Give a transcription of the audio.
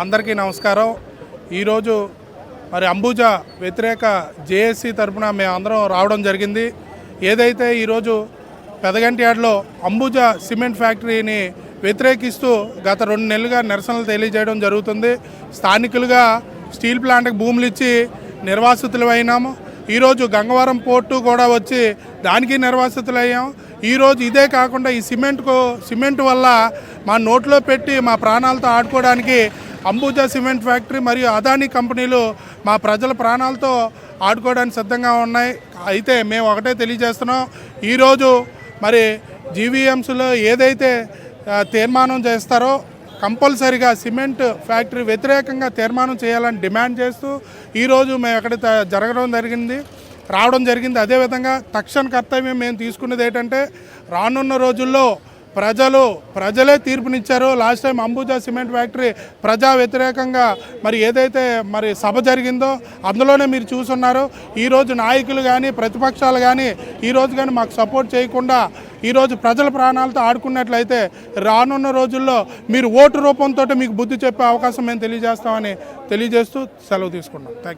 అందరికీ నమస్కారం. ఈరోజు మరి అంబుజా వ్యతిరేక జేఏసీ తరపున మేమందరం రావడం జరిగింది. ఏదైతే ఈరోజు పెదగంటియాడలో అంబుజా సిమెంట్ ఫ్యాక్టరీని వ్యతిరేకిస్తూ గత రెండు నెలలుగా నిరసనలు తెలియజేయడం జరుగుతుంది. స్థానికులుగా స్టీల్ ప్లాంట్కి భూములు ఇచ్చి నిర్వాసితులమైనాము. ఈరోజు గంగవరం పోర్టు కూడా వచ్చి దానికి నిర్వాసితులయ్యాం. ఈరోజు ఇదే కాకుండా ఈ సిమెంట్కు సిమెంట్ వల్ల మా నోట్లో పెట్టి మా ప్రాణాలతో ఆడుకోవడానికి అంబుజా సిమెంట్ ఫ్యాక్టరీ మరియు అదానీ కంపెనీలు మా ప్రజల ప్రాణాలతో ఆడుకోవడానికి సిద్ధంగా ఉన్నాయి. అయితే మేము ఒకటే తెలియజేస్తున్నాం. ఈరోజు మరి జీవీఎంసీలో ఏదైతే తీర్మానం చేస్తారో కంపల్సరిగా సిమెంట్ ఫ్యాక్టరీ వ్యతిరేకంగా తీర్మానం చేయాలని డిమాండ్ చేస్తూ ఈరోజు మేము ఎక్కడ జరగడం జరిగింది. రావడం జరిగింది. అదేవిధంగా తక్షణ కర్తవ్యం మేము తీసుకున్నది ఏంటంటే రానున్న రోజుల్లో ప్రజలు ప్రజలే తీర్పునిచ్చారు last time Ambuja cement factory ప్రజా వ్యతిరేకంగా మరి ఏదైతే మరి సభ జరిగిందో అందులోనే మీరు చూసున్నారు. ఈరోజు నాయకులు కానీ ప్రతిపక్షాలు కానీ ఈరోజు కానీ మాకు సపోర్ట్ చేయకుండా ఈరోజు ప్రజల ప్రాణాలతో ఆడుకున్నట్లయితే రానున్న రోజుల్లో మీరు ఓటు రూపంతో మీకు బుద్ధి చెప్పే అవకాశం మేము తెలియజేస్తామని తెలియజేస్తూ సెలవు తీసుకున్నాం థ్యాంక్